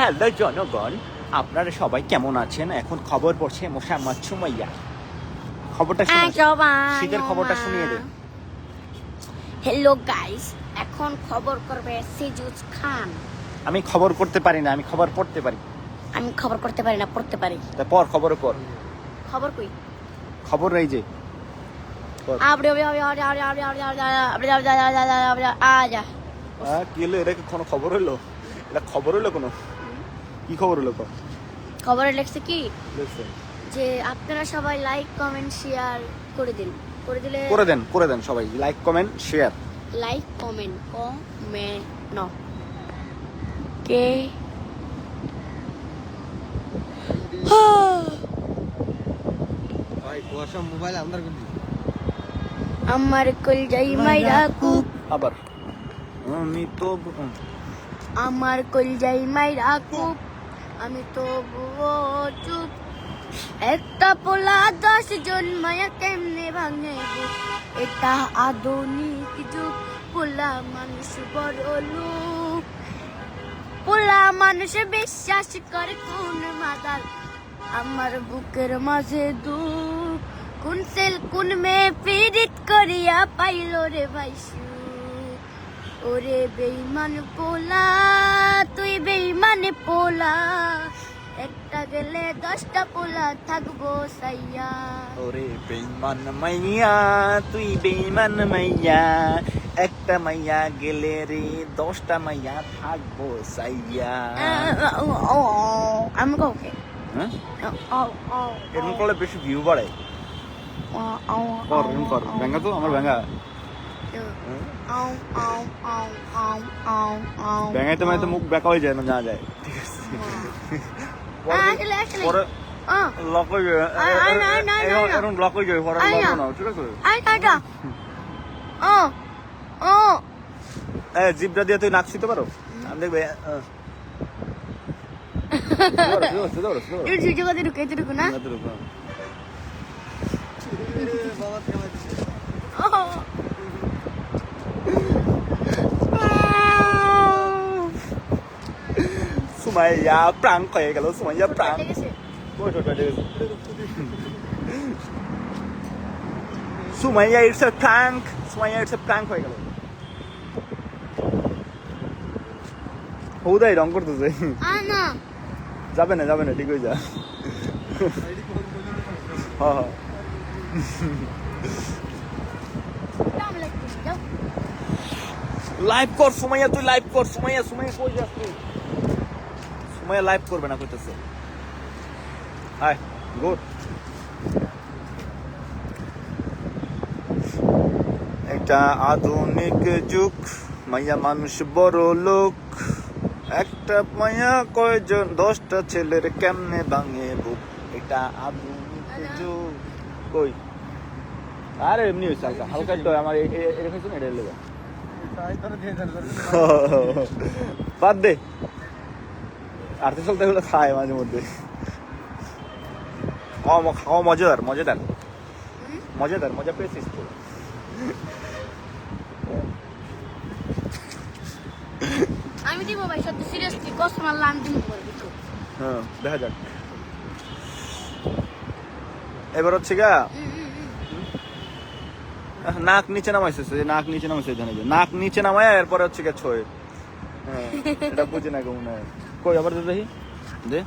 Hello জনগণ আপনারা সবাই কেমন আছেন এখন খবর পড়ছে মশা মাচ্ছুমাইয়া খবরটা শীতের খবরটা শুনিয়ে দেন হ্যালো গাইস এখন খবর করবে সিজুজ খান আমি খবর করতে পারি না আমি খবর পড়তে পারি আমি খবর করতে পারি না পড়তে পারি তা পর খবর পর খবর কই খবর রই যে কি হলো এটা কি কোনো খবর হলো এটা খবর হলো কোনো কি খবর হলো কর খবরে লেখছে কি? যে আপনারা সবাই লাইক কমেন্ট শেয়ার করে দিন। করে দিলে করে দেন করে দেন সবাই। Like comment share like comment comment ন কে? ভাই কুয়াশা মোবাইল আন্দার করলি আমার কল যাই মাইরা কুপ আবার। আমি তো আমার কল যাই মাইরা কুপ আমি তো বুয়ো চুপ একটা পোলা দশ জন মায়া কেমনে ভাঙে? এটা আধুনিক যুগ। পোলা মানুষ বড় লোক। পোলা মানুষ বিশ্বাস করে কোন মাদাল আমার বুকের মাঝে দুঃখ। কোন সেল, কোন মেয়ে পীড়িত করিয়া পাইল রে ভাই সুখ। ওরে বেইমান পোলা তুই বেইমান পোলা। একটা গেলে দশটা পোলা থাকব সাইয়া। ওরে বেইমান মাইয়া তুই বেইমান মাইয়া। একটা মাইয়া গেলে রে দশটা মাইয়া থাকব সাইয়া। আমি ওকে হ্যাঁ? এরকম করলে বেশি ভিউ বাড়ায় কর কর। ব্যাঙ্গা তো আমার ব্যাঙ্গা। ব্যাঙাইতে মানে মুখ হয়ে যায় না না যায়। জিপটা দিয়ে তুই নাচছিতে পারো? আমি দেখবে ঢুকে না? সুমাইয়া প্রাঙ্ক হয়ে গেল সুমাইয়া লেগেছে। Sumaiya it's a prank. Sumaiya it's a prank হয়ে গেল। হৌদাই রং করতেছে। যাবে না যাবে না ঠিক হয়ে যা। হ্যাঁ লাইভ কর সুমাইয়া তুই লাইভ কর সুমাইয়া সুমাইয়া কই যাস তুই? সুমাইয়া লাইভ করবে না কইতেছে। Hi good. একটা আধুনিক যুগ মাইয়া মানুষ বড় লোক। একটা মাইয়া কয়জন দশটা ছেলের কেমনে ভাঙে বুক? এটা আধুনিক যুগ। কই? আরে এমনি হয়েছে হালকা হালকা একটু আমার এরকম এটা লেগে। বাদ দে। আর্টিফিশিয়াল তো এগুলো খায় মাঝে মধ্যে। খাওয়া মজাদার মজাদার। মজাদার মজা পেয়েছিস তো আমি দিব ভাই সত্যি সিরিয়াসলি কসম আল্লাহ আমি দিব হ্যাঁ দেখা যাক। এবার হচ্ছে গা নাক নিচে নামাইছে নাক নিচে নামাইছে নাক নিচে নামায় এরপরে হচ্ছে গা ছয়। হ্যাঁ এটা বুঝে না কেমন হয়। কই আবার দে দেখি। দে।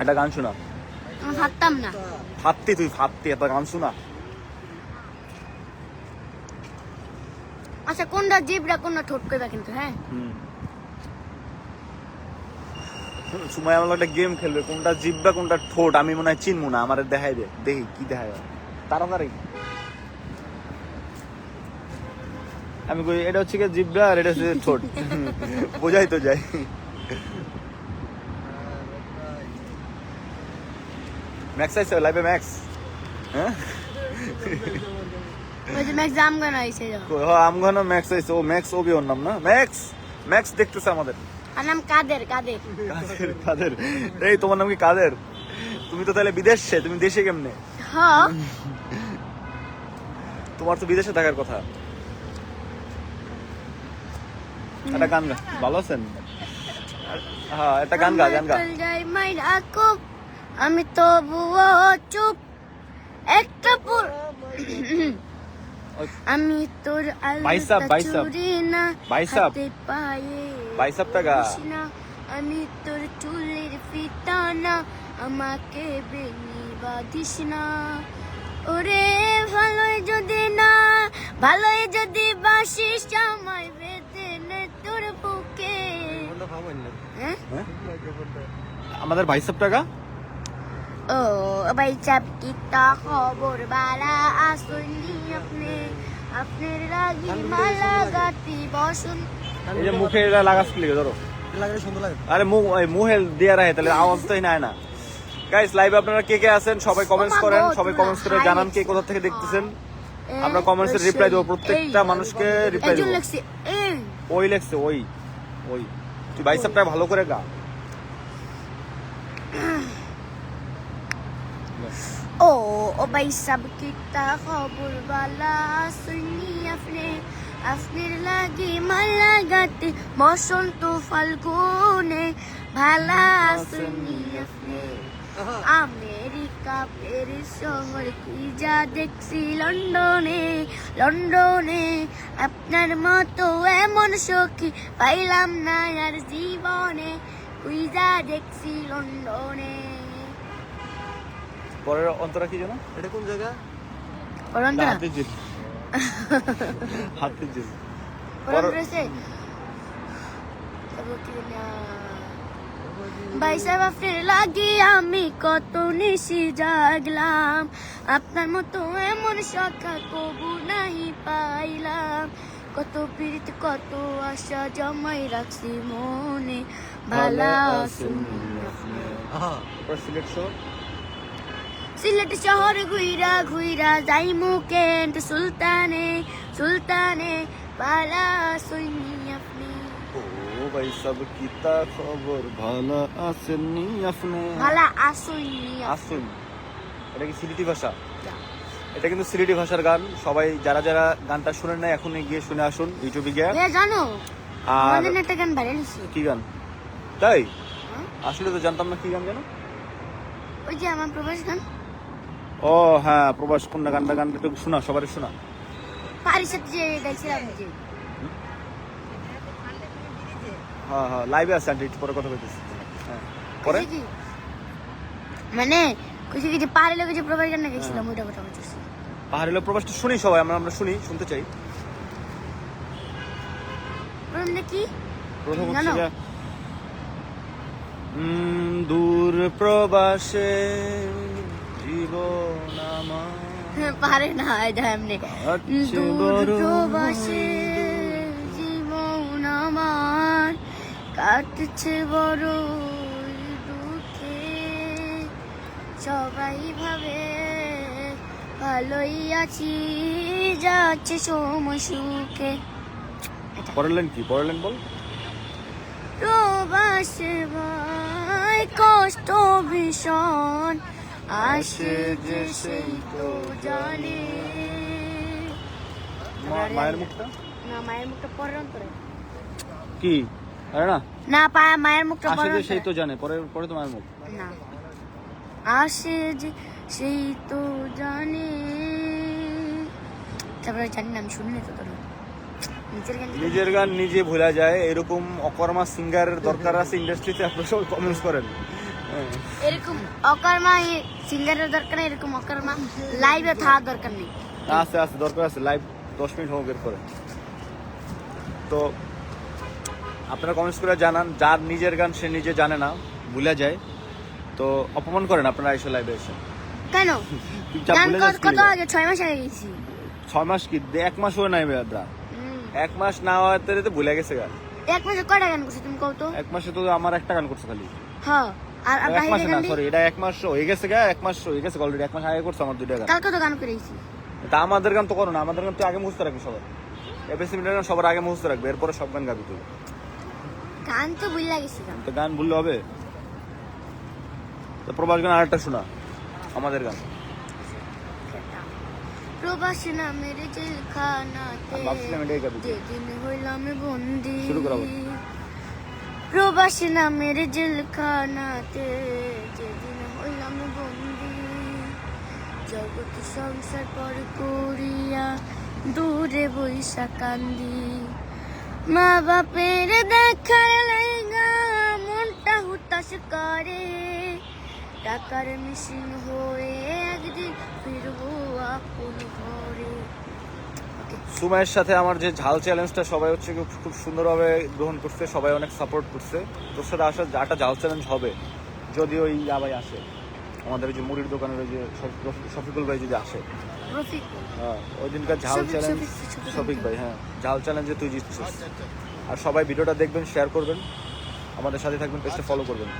একটা গান শোনা। ভাবতাম না। ফাত্তি তুই ফাত্তি একটা গান শোনা। আচ্ছা কোনটা জিবরা কোনটা ঠোঁট কইবা কিন্তু হ্যাঁ? হুম। সময় আমার একটা গেম খেলবে কোনটা জিব্বা কোনটা ঠোঁট আমি মনে হয় চিনবো না আমার দেখাই দে দেখি কি দেখায়। তাড়াতাড়ি আমি কই এটা হচ্ছে জিব্বা আর এটা হচ্ছে ঠোঁট। বোঝাই তো যায়। ম্যাক্স আইসে লাইভে ম্যাক্স হ্যাঁ? ম্যাক্স আইছে ও ম্যাক্স ওবি ওর নাম না? ম্যাক্স ম্যাক্স দেখতেছে আমাদের। আর নাম কাদের কাদের? কাদের কাদের? এই তোমার নাম কি কাদের? তুমি তো তাহলে বিদেশে তুমি দেশে কেমনে? হ্যাঁ তোমার তো বিদেশে থাকার কথা। একটা গান গা ভালো আছেন? হ্যাঁ একটা গান গা গান গা। আমি তবুও চুপ। একটা আমি তোর বাইসাপ, আলতা বাইসাপ। চুরি না বাইসাপ। হাতে পায়ে বাইসাপ টাকা। আমি তোর চুলের ফিতা না আমাকে বেনি বাঁধিস না ওরে ভালোই যদি না ভালোই যদি বাসিস আমায় বেঁধে নে তোর বুকে? আমাদের বাইসাপ টাকা ও ভাই চাপ কিতা খবর বালা আসুনি আপনি আপনার লাগি মালা গাতি বসুন এই যে মুখে এটা লাগাস কি লিখে ধরো? এটা সুন্দর লাগে। আরে মুখ এই মুহে দিয়ে রাখে তাহলে আওয়াজ তো নাই না। গাইস লাইভে আপনারা কে কে আছেন? সবাই কমেন্টস করেন সবাই কমেন্টস করে জানান কে কোথা থেকে দেখতেছেন। আমরা comments এর reply দেবো, প্রত্যেকটা মানুষকে একজন দেবো। লিখছে, এই। ওই লেখছে ওই ওই। তুই বাইসাপটা ভালো করে গা। বালা শুনি আপনি। আপনার লাগি মালা গাতি, বসন্ত ফাল্গুনে। ভালা শুনি আপনি। আমেরিকা প্যারিস শহর কি দেখছি লন্ডনে লন্ডনে। আপনার মতো এমন সখী পাইলাম না আর জীবনে। কুই যা দেখছি লন্ডনে। পরের অন্তরা কি জানো এটা কোন জায়গা? হাতের জিল হাতের জিল লাগি আমি কত নিশি জাগলাম। আপনার মতো এমন সখা কবু নাহি পাইলাম। কত পীড়িত কত আশা জমাই রাখছি মনে। ভালা শুনি আপনি। আহা তারপর সিলেট শহর ঘুইরা ঘুইরা যাই মুকেন্ট সুলতানে সুলতানে পালা সৈনি আপনি। ও ভাই সব কিতা খবর? ভালো আছেননি আপনি? ভালা আসইনি আসুন। এটা কি সিলেটি ভাষা? এটা কিন্তু সিলেটি ভাষার গান। সবাই যারা যারা গানটা শুনেন না এখন গিয়ে শুনে আসুন ইউটিউবে গিয়ে। জানো আর একটা গান ভাইরাল হয়েছে কি গান? তাই? হ্যাঁ? আসলে তো জানতাম না কি গান জানো ওই যে আমার প্রবাস গান। ও হ্যাঁ প্রবাস কন্যা গানটা গানটা একটু শোনা সবার শোনা। হ্যাঁ হ্যাঁ লাইভে আছে আন্টি পরে কথা বলতেছি। হ্যাঁ পরে? মানে কইছে কি যে পাহাড়ি লোকে যে প্রবাস গান গেছিলাম ওইটা কথা বলতেছি। পাহাড়ি লোক প্রবাসটা শুনি সবাই আমরা আমরা শুনি শুনতে চাই। কি? প্রথম হচ্ছে দূর প্রবাসে পারে না এটা এমনি। জীবন আমার কাটছে বড় দুঃখে। সবাই ভাবে ভালোই আছি যাচ্ছে সময় সুখে। পড়লেন কি? পড়লেন বল। প্রবাসে ভাই কষ্ট ভীষণ। আসে যে সেই তো জানে মায়ের মুখটা? না মায়ের মুখটা পরের অন্তরে কি? আরে না। না পায় মায়ের মুখটা আসে পরের যে সেই তো জানে পরে পরে তো মায়ের মুখ। না। আসে যে সেই তো জানে। তারপরে জানি না আমি শুনি তো তোর নিজের গান নিজে ভোলা যায় এরকম অকর্মা সিঙ্গারের দরকার আছে ইন্ডাস্ট্রিতে আপনারা সবাই কমেন্টস করেন। হ্যাঁ। এরকম অকর্মা সিঙ্গারের দরকার এরকম অকর্মা লাইভে থাকার দরকার নেই। আছে আছে দরকার আছে লাইভ দশ মিনিট হোক বের করে। তো আপনারা কমেন্টস করে জানান যার নিজের গান সে নিজে জানে না ভুলে যায়। তো অপমান করেন আপনারা এসে লাইভে এসে। কেন? কত কত? আগে? ছয় মাস আগে গেছি। ছয় মাস কি? এক মাস হয়ে নাই বেদরা। এক মাস না হওয়াতে তো ভুলে গেছে গান। এক মাসে কয়টা গান করছ তুমি কও তো? এক মাসে তো আমার একটা গান করছে খালি। হ্যাঁ। আর আর এক বাহিরে না সরি এটা এক মাস হয়ে গেছে গা এক মাস হয়ে গেছে অলরেডি এক মাস আগে করছে আমার দুইটা গান। কালকে তো গান করেছি। তা আমাদের গান তো করো না আমাদের গান তো আগে মুহূর্তে রাখবি সবার। এপিসি মিটার গান সবার আগে মুহূর্তে রাখবে এরপরে সব গান গাবি তুই। গান তো বুঝলা গেছিলাম। তো গান ভুললে হবে? তো প্রবাস গান আরেকটা শোনা আমাদের গান। প্রবাসী নামের জেলখানাতে। যেদিন হইলাম বন্দি। শুরু করো আবার। প্রবাসী নামের জেলখানাতে যেদিন হইলাম বন্দি জগৎ সংসার পর করিয়া দূরে বৈশা কান্দি মা বাপের দেখার লাইগা মনটা হুতাশ করে টাকার মিশিং হয়ে একদিন ফিরবো আপন ঘরে সুমাইয়ের সাথে আমার যে ঝাল চ্যালেঞ্জটা সবাই হচ্ছে খুব সুন্দরভাবে গ্রহণ করছে সবাই অনেক সাপোর্ট করছে। তোর সাথে আসা যাটা ঝাল চ্যালেঞ্জ হবে যদি ওই আবাই আসে। আমাদের ওই যে মুড়ির দোকানের ওই যে শফিকুল ভাই যদি আসে। হ্যাঁ ওই দিনকার ঝাল চ্যালেঞ্জ শফিক ভাই হ্যাঁ। ঝাল চ্যালেঞ্জে তুই জিতছিস। আর সবাই ভিডিওটা দেখবেন শেয়ার করবেন। আমাদের সাথে থাকবেন পেজটা ফলো করবেন।